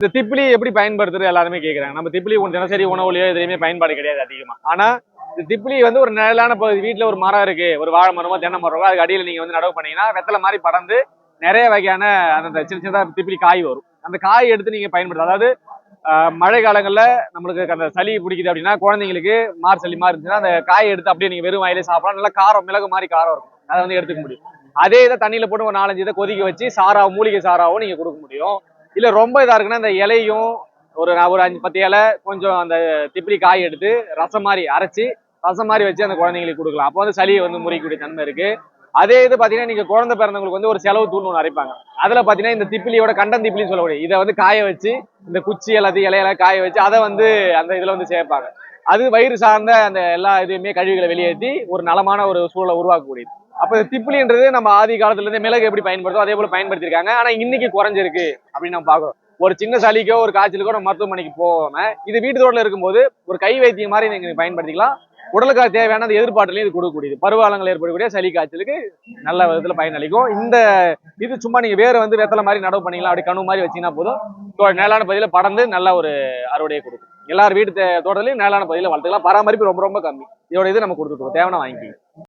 இந்த திப்பிலி எப்படி பயன்படுத்துறது எல்லாருமே கேக்குறாங்க. நம்ம திப்பிலி தினசரி உணவுலையோ எதுலையுமே பயன்பாடு கிடையாது அதிகமாக ஆனா இந்த திப்பிலி வந்து ஒரு நிழலான பகுதி. வீட்டில் ஒரு மரம் இருக்கு. ஒரு வாழை மரமோ தென்னை மரமோ அதுக்கு அடியில நீங்க வந்து நடவு பண்ணீங்கன்னா வெத்தலை மாதிரி பறந்து நிறைய வகையான அந்த சின்ன சின்னதாக திப்பிலி காய் வரும். அந்த காய் எடுத்து நீங்க பயன்படுத்த அதாவது ஆஹ், மழை காலங்களில் நம்மளுக்கு அந்த சளி பிடிக்குது அப்படின்னா குழந்தைங்களுக்கு மார் சளி மாதிரி இருந்துச்சுன்னா அந்த காய் எடுத்து அப்படியே நீங்கள் வெறும் வாயிலே சாப்பிடலாம். நல்லா காரம் மிளகு மாதிரி காரம் இருக்கும். அதை வந்து எடுத்துக்க முடியும். அதே இதை தண்ணியில போட்டு ஒரு நாலஞ்சு இதை கொதிக்க வச்சு சாராவும் மூலிகை சாராவும் நீங்க கொடுக்க முடியும். இல்ல ரொம்ப இதா இருக்குன்னா இந்த இலையும் ஒரு ஒரு அஞ்சு பத்து இலை கொஞ்சம் அந்த திப்பிலி காய் எடுத்து ரசம் மாதிரி அரைச்சி ரசம் மாதிரி வச்சு அந்த குழந்தைங்களுக்கு கொடுக்கலாம். அப்போ வந்து சளியை வந்து முறிக்கக்கூடிய தன்மை இருக்கு. அதே இது பாத்தீங்கன்னா நீங்க குழந்தை பிறந்தவங்களுக்கு வந்து ஒரு செலவு தூள் ஒன்று அரைப்பாங்க. அதுல பாத்தீங்கன்னா இந்த திப்பிலியோட கண்டன் திப்பிலின்னு சொல்லக்கூடிய இதை வந்து காய வச்சு இந்த குச்சி எல்லாத்தையும் இலையெல்லாம் காய வச்சு அதை வந்து அந்த இதுல வந்து சேர்ப்பாங்க. அது வயிறு சார்ந்த அந்த எல்லா இதுவுமே கழிவுகளை வெளியேற்றி ஒரு நலமான ஒரு சூழலை உருவாக்கக்கூடியது. அப்ப திப்பிலின்றது நம்ம ஆதி காலத்துலேருந்து மிளகு எப்படி பயன்படுத்தோ அதே போல பயன்படுத்திருக்காங்க ஆனா இன்னைக்கு குறைஞ்சிருக்கு அப்படின்னு நம்ம பாக்குறோம் ஒரு சின்ன சளிக்கோ ஒரு காய்ச்சலுக்கோ நம்ம மருத்துவமனைக்கு போகாம இது வீட்டு தோட்டல இருக்கும்போது ஒரு கை வைத்தியம் மாதிரி நீங்க பயன்படுத்திக்கலாம். உடலுக்கு தேவையான அந்த எதிர்பார்ட்டுலையும் இது கொடுக்கக்கூடியது. பருவகாலங்கள் ஏற்படக்கூடிய சளி காய்ச்சலுக்கு நல்ல விதத்துல பயனளிக்கும். இந்த இது சும்மா நீங்க வேறு வந்து வெத்தலை மாதிரி நடவு பண்ணிக்கலாம் அப்படி கணு மாதிரி வச்சீங்கன்னா போதும். தோ- நிழலான பகுதியில படர்ந்து நல்ல ஒரு அறுவடையை கொடுக்கும். எல்லார் வீட்டு தோட்டத்துலையும் தோட்டத்திலையும் நிழலான வளர்த்துக்கலாம். பராமரிப்பு ரொம்ப ரொம்ப கம்மி. இதோட இது நம்ம கொடுத்துருக்கோம் தேவையான வாங்கிக்கலாம்